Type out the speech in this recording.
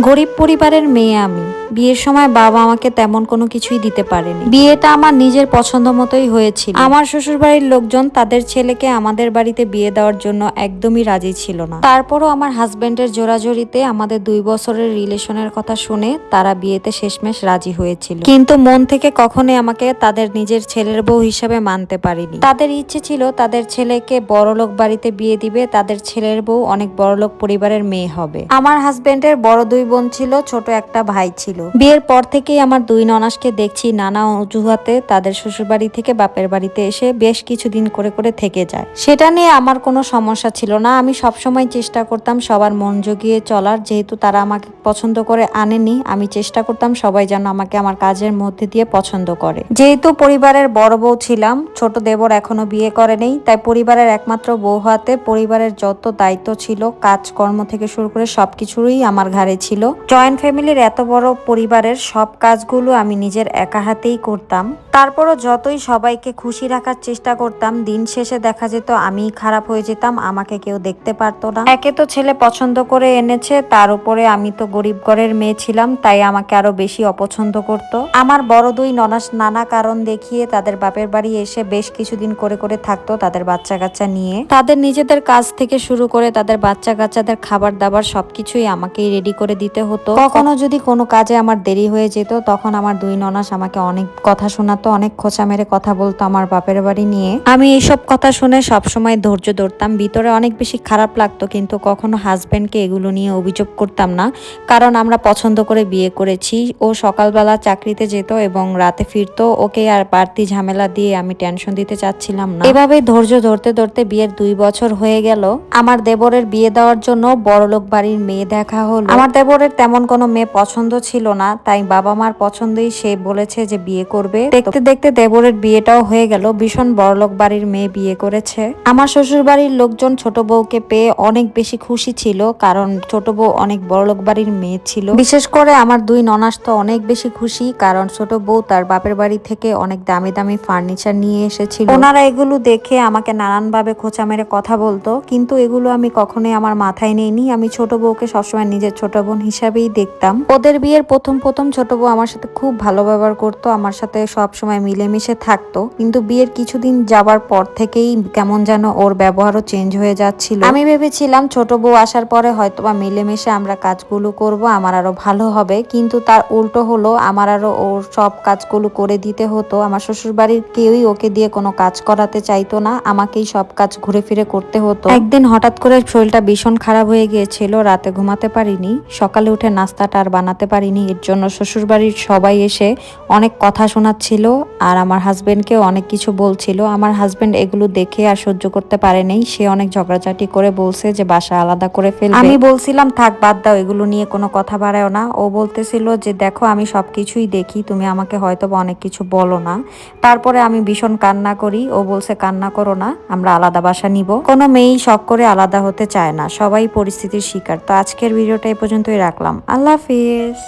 গরিব পরিবারের মেয়ে আমি। বিয়ের সময় বাবা আমাকে তেমন কোনো কিছুই দিতে পারেনি। বিয়েটা আমার নিজের পছন্দ মতোই হয়েছিল। আমার শ্বশুরবাড়ির লোকজন তাদের ছেলেকে আমাদের বাড়িতে বিয়ে দেওয়ার জন্য একদমই রাজি ছিল না। তারপরও আমার হাজবেন্ডের জোরাজোরিতে আমাদের দুই বছরের রিলেশনের কথা শুনে তারা বিয়েতে শেষমেশ রাজি হয়েছিল। কিন্তু মন থেকে কখনোই আমাকে তাদের নিজের ছেলের বউ হিসাবে মানতে পারিনি। তাদের ইচ্ছে ছিল তাদের ছেলেকে বড়লোক বাড়িতে বিয়ে দিবে, তাদের ছেলের বউ অনেক বড়লোক পরিবারের মেয়ে হবে। আমার হাজবেন্ডের বড় দুই বোন ছিল, ছোট একটা ভাই ছিল। বিয়ের পর থেকেই আমার দুই ননাসকে দেখছি নানা অজুহাতে তাদের শ্বশুরবাড়ি থেকে বাপের বাড়িতে এসে বেশ কিছুদিন করে করে থেকে যায়। সেটা নিয়ে আমার কোনো সমস্যা ছিল না। আমি সবসময় চেষ্টা করতাম সবার মন জগিয়ে চলার। যেহেতু তারা আমাকে পছন্দ করে আনেনি, আমি চেষ্টা করতাম সবাই যেন আমাকে আমার কাজের মধ্যে দিয়ে পছন্দ করে। যেহেতু পরিবারের বড় বউ ছিলাম, ছোট দেবর এখনও বিয়ে করেনি তাই পরিবারের একমাত্র বউ হাতে পরিবারের যত দায়িত্ব ছিল, কাজকর্ম থেকে শুরু করে সবকিছুরই আমার ঘাড়ে ছিল। জয়েন্ট ফ্যামিলির এত বড় পরিবারের সব কাজগুলো আমি নিজের একা হাতেই করতাম। তারপরও যতই সবাইকে খুশি রাখার চেষ্টা করতাম, দিন শেষে দেখা যেত আমি খারাপ হয়ে যেতাম, আমাকে কেউ দেখতে পারতো না। একে তো ছেলে পছন্দ করে এনেছে, তার উপরে আমি তো গরিব ঘরের মেয়ে ছিলাম, তাই আমাকে আরও বেশি অপছন্দ করত। আমার বড় দুই ননাস নানা কারণ দেখিয়ে তাদের বাপের বাড়ি এসে বেশ কিছুদিন করে করে থাকতো তাদের বাচ্চা কাচ্চা নিয়ে। তাদের নিজেদের কাজ থেকে শুরু করে তাদের বাচ্চা কাচ্চাদের খাবার দাবার সবকিছুই আমাকেই রেডি করে দিতে হতো। কখনো যদি কোনো কাজে আমার দেরি হয়ে যেত, তখন আমার দুই ননাস আমাকে অনেক কথা শোনাতো, অনেক খোঁচা মেরে কথা বলতো আমার বাপের বাড়ি নিয়ে। আমি এইসব কথা শুনে সবসময় ধৈর্য ধরতাম, ভিতরে অনেক বেশি খারাপ লাগতো, কিন্তু কখনো হাজবেন্ডকে এগুলো নিয়ে অভিযোগ করতাম না, কারণ আমরা পছন্দ করে বিয়ে করেছি, ও সকালবেলা চাকরিতে যেত এবং রাতে ফিরতো, ওকে আর বাড়তি ঝামেলা দিয়ে আমি টেনশন দিতে চাচ্ছিলাম না। এভাবেই ধৈর্য ধরতে ধরতে বিয়ের দুই বছর হয়ে গেল, আমার দেবরের বিয়ে দেওয়ার জন্য বড়লোক বাড়ির মেয়ে দেখা হলো। আমার দেবরের তেমন কোনো মেয়ে পছন্দ ছিল না, তাই বাবা মার পছন্দই সে বলেছে যে বিয়ে করবে। দেখতে দেখতে দেবরের বিয়েটাও হয়ে গেল। ভীষণ বড়লোক বাড়ির মেয়ে বিয়ে করেছে। আমার শ্বশুর বাড়ির লোকজন ছোট বউকে পেয়ে অনেক বেশি খুশি ছিল, কারণ ছোট বউ অনেক বড়লোক বাড়ির মেয়ে ছিল। বিশেষ করে আমার দুই ননাস তো অনেক বেশি খুশি, কারণ ছোট বউ তার বাপের বাড়ি থেকে অনেক দামি দামি ফার্নিচার নিয়ে এসেছিল। ওনারা এগুলো দেখে আমাকে নানান ভাবে খোঁচা মেরে কথা বলতো, কিন্তু এগুলো আমি কখনোই আমার মাথায় নেইনি। আমি ছোট বউকে সবসময় নিজের ছোট বোন হিসাবেই দেখতাম। ওদের বিয়ের প্রথম প্রথম ছোট বউ আমার সাথে খুব ভালো ব্যবহার করতো, আমার সাথে সব সময় মিলেমিশে থাকতো। কিন্তু বিয়ের কিছুদিন যাবার পর থেকেই কেমন যেন ওর ব্যবহারও চেঞ্জ হয়ে যাচ্ছিল। আমি ভেবেছিলাম ছোট বউ আসার পরে হয়তো বা মিলেমিশে আমরা কাজগুলো করব, আমার আরও ভালো হবে। কিন্তু তার উল্টো হলো, আমার আরও ওর সব কাজগুলো করে দিতে হতো। আমার শ্বশুর বাড়ির কেউই ওকে দিয়ে কোনো কাজ করাতে চাইতো না, আমাকেই সব কাজ ঘুরে ফিরে করতে হতো। একদিন হঠাৎ করে শরীরটা ভীষণ খারাপ হয়ে গিয়েছিল, রাতে ঘুমাতে পারিনি, সকালে উঠে নাস্তাটা আর বানাতে পারিনি। এর জন্য শ্বশুরবাড়ির সবাই এসে অনেক কথা শোনাচ্ছিল আর আমার হাজবেন্ডকেও অনেক কিছু বলছিল। আমার হাজবেন্ড এগুলো দেখে আর সহ্য করতে পারেনি সে অনেক ঝগড়াঝাটি করে বলছে যে বাসা আলাদা করে ফেলবে। আমি বলছিলাম, থাক, বাদ দাও, এগুলো নিয়ে কোনো কথা বাড়ায় না। ও বলতেছিল যে, দেখো, আমি সবকিছুই দেখি, তুমি আমাকে হয়তো অনেক কিছু বলো না। তারপরে আমি ভীষণ কান্না করি। ও বলছে, কান্না করো না, আমরা আলাদা বাসা নিব। কোনো মেয়েই শখ করে আলাদা হতে চায় না। সবাই পরিস্থিতির শিকার। তো আজকের ভিডিওটা এই পর্যন্তই রাখলাম। আল্লাহ হাফিজ।